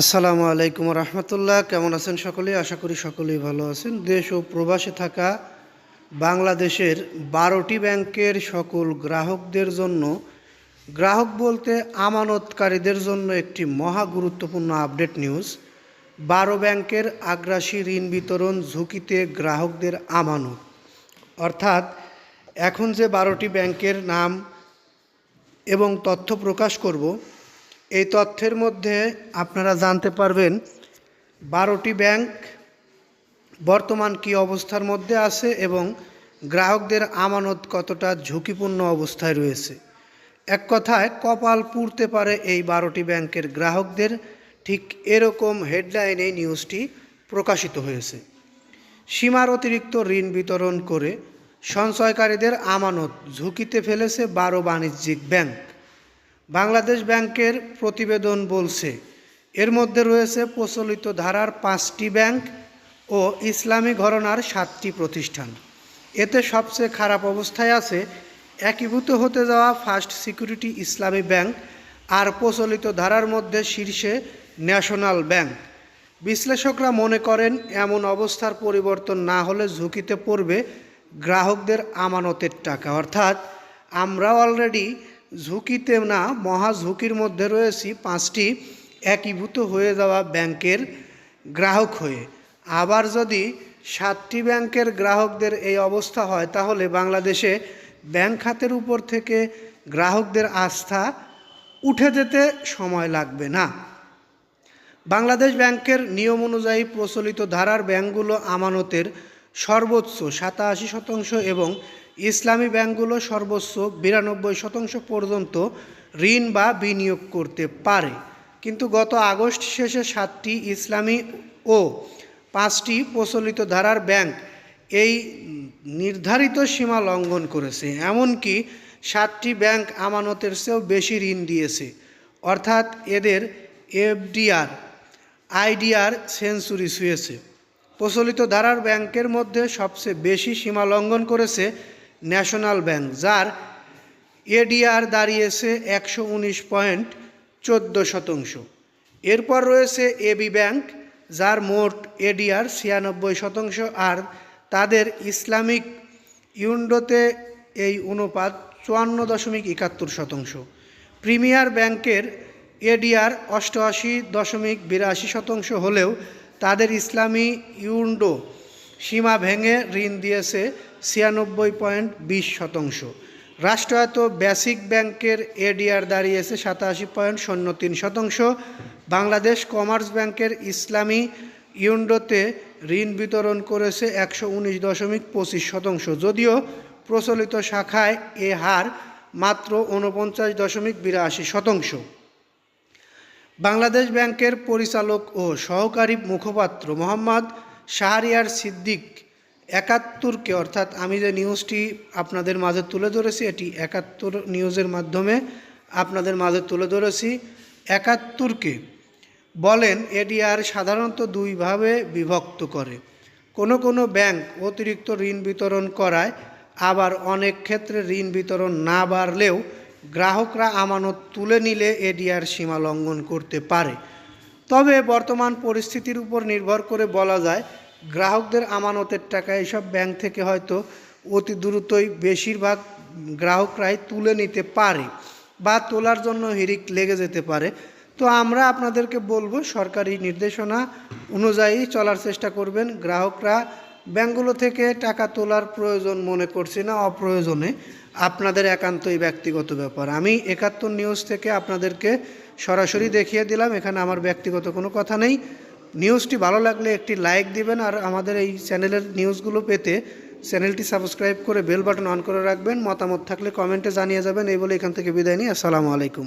আসসালামু আলাইকুম রহমতুল্লাহ। কেমন আছেন সকলেই আশা করি সকলেই ভালো আছেন। দেশ ও প্রবাসে থাকা বাংলাদেশের বারোটি ব্যাংকের সকল গ্রাহকদের জন্য, গ্রাহক বলতে আমানতকারীদের জন্য একটি মহা গুরুত্বপূর্ণ আপডেট নিউজ। বারো ব্যাংকের আগ্রাসী ঋণ বিতরণ ঝুঁকিতে গ্রাহকদের আমানত। অর্থাৎ, এখন যে বারোটি ব্যাংকের নাম এবং তথ্য প্রকাশ করব এই তথ্যের মধ্যে আপনারা জানতে পারবেন বারোটি ব্যাংক বর্তমান কি অবস্থার মধ্যে আছে এবং গ্রাহকদের আমানত কতটা ঝুঁকিপূর্ণ অবস্থায় রয়েছে। এক কথায়, কপাল পুড়তে পারে এই বারোটি ব্যাংকের গ্রাহকদের। ঠিক এরকম হেডলাইনে নিউজটি প্রকাশিত হয়েছে। সীমার অতিরিক্ত ঋণ বিতরণ করে সঞ্চয়কারীদের আমানত ঝুঁকিতে ফেলেছে বারো বাণিজ্যিক ব্যাংক। বাংলাদেশ ব্যাংকের প্রতিবেদন বলছে, এর মধ্যে রয়েছে প্রচলিত ধারার পাঁচটি ব্যাংক ও ইসলামী ঘরনার সাতটি প্রতিষ্ঠান। এতে সবচেয়ে খারাপ অবস্থায় আছে একীভূত হতে যাওয়া ফার্স্ট সিকিউরিটি ইসলামী ব্যাংক আর প্রচলিত ধারার মধ্যে শীর্ষে ন্যাশনাল ব্যাংক। বিশ্লেষকরা মনে করেন, এমন অবস্থার পরিবর্তন না হলে ঝুঁকিতে পড়বে গ্রাহকদের আমানতের টাকা। অর্থাৎ আমরা অলরেডি ঝুঁকিতে না, মহা ঝুঁকির মধ্যে রয়েছি পাঁচটি একীভূত হয়ে যাওয়া ব্যাংকের গ্রাহক হয়ে। আবার যদি সাতটি ব্যাংকের গ্রাহকদের এই অবস্থা হয়, তাহলে বাংলাদেশে ব্যাংক খাতের উপর থেকে গ্রাহকদের আস্থা উঠে যেতে সময় লাগবে না। বাংলাদেশ ব্যাংকের নিয়ম অনুযায়ী প্রচলিত ধারার ব্যাংকগুলো আমানতের সর্বোচ্চ সাতাশি শতাংশ এবং ইসলামী ব্যাংকগুলো সর্বোচ্চ বিরানব্বই শতাংশ পর্যন্ত ঋণ বা বিনিয়োগ করতে পারে। কিন্তু গত আগস্ট শেষে সাতটি ইসলামী ও পাঁচটি প্রচলিত ধারার ব্যাংক এই নির্ধারিত সীমা লঙ্ঘন করেছে। এমনকি সাতটি ব্যাংক আমানতের চেয়েও বেশি ঋণ দিয়েছে। অর্থাৎ এদের এফডিআর, আইডিআর সেঞ্চুরি ছুঁয়েছে। প্রচলিত ধারার ব্যাংকের মধ্যে সবচেয়ে বেশি সীমা লঙ্ঘন করেছে ন্যাশনাল ব্যাংক, যার এডিআর দাঁড়িয়েছে একশো উনিশ পয়েন্ট চোদ্দ শতাংশ। এরপর রয়েছে এবি ব্যাংক, যার মোট এডিআর ছিয়ানব্বই শতাংশ, আর তাদের ইসলামিক ইউন্ডোতে এই অনুপাত চুয়ান্ন দশমিক একাত্তর শতাংশ। প্রিমিয়ার ব্যাংকের এডিআর অষ্টআশি দশমিক বিরাশি শতাংশ হলেও তাদের ইসলামী ইউন্ডো সীমা ভেঙে ঋণ দিয়েছে ছিয়ানব্বই পয়েন্ট বিশ শতাংশ। রাষ্ট্রায়ত্ত বেসিক ব্যাংকের এডিআর দাঁড়িয়েছে সাতাশি পয়েন্ট শূন্য তিন শতাংশ। বাংলাদেশ কমার্স ব্যাংকের ইসলামী ইউন্ডোতে ঋণ বিতরণ করেছে একশো উনিশ দশমিক পঁচিশ শতাংশ। যদিও প্রচলিত শাখায় এ হার মাত্র উনপঞ্চাশ দশমিক বিরাশি শতাংশ। বাংলাদেশ ব্যাংকের পরিচালক ও সহকারী মুখপাত্র মোহাম্মদ শাহরিয়ার সিদ্দিক একাত্তরকে, অর্থাৎ আমি যে নিউজটি আপনাদের মাঝে তুলে ধরেছি, এটি একাত্তর নিউজের মাধ্যমে আপনাদের মাঝে তুলে ধরেছি, একাত্তরকে বলেন এডিআর সাধারণত দুইভাবে বিভক্ত করে। কোনো কোনো ব্যাংক অতিরিক্ত ঋণ বিতরণ করায়, আবার অনেক ক্ষেত্রে ঋণ বিতরণ না বাড়লেও গ্রাহকরা আমানত তুলে নিলে এডিআর সীমা লঙ্ঘন করতে পারে। তবে বর্তমান পরিস্থিতির উপর নির্ভর করে বলা যায়, গ্রাহকদের আমানতের টাকা এইসব ব্যাংক থেকে হয়তো অতি দ্রুতই বেশিরভাগ গ্রাহকরাই তুলে নিতে পারে বা তোলার জন্য হিরিক লেগে যেতে পারে। তো আমরা আপনাদেরকে বলব, সরকারি নির্দেশনা অনুযায়ী চলার চেষ্টা করবেন। গ্রাহকরা ব্যাংকগুলো থেকে টাকা তোলার প্রয়োজন মনে করছি না, অপ্রয়োজনে। আপনাদের একান্তই ব্যক্তিগত ব্যাপার। আমি একাত্তর নিউজ থেকে আপনাদেরকে সরাসরি দেখিয়ে দিলাম, এখানে আমার ব্যক্তিগত কোনো কথা নেই। নিউজটি ভালো লাগলে একটি লাইক দিবেন আর আমাদের এই চ্যানেলের নিউজগুলো পেতে চ্যানেলটি সাবস্ক্রাইব করে বেল বাটন অন করে রাখবেন। মতামত থাকলে কমেন্টে জানিয়ে যাবেন। এই বলে এখান থেকে বিদায় নিই। আসসালামু আলাইকুম।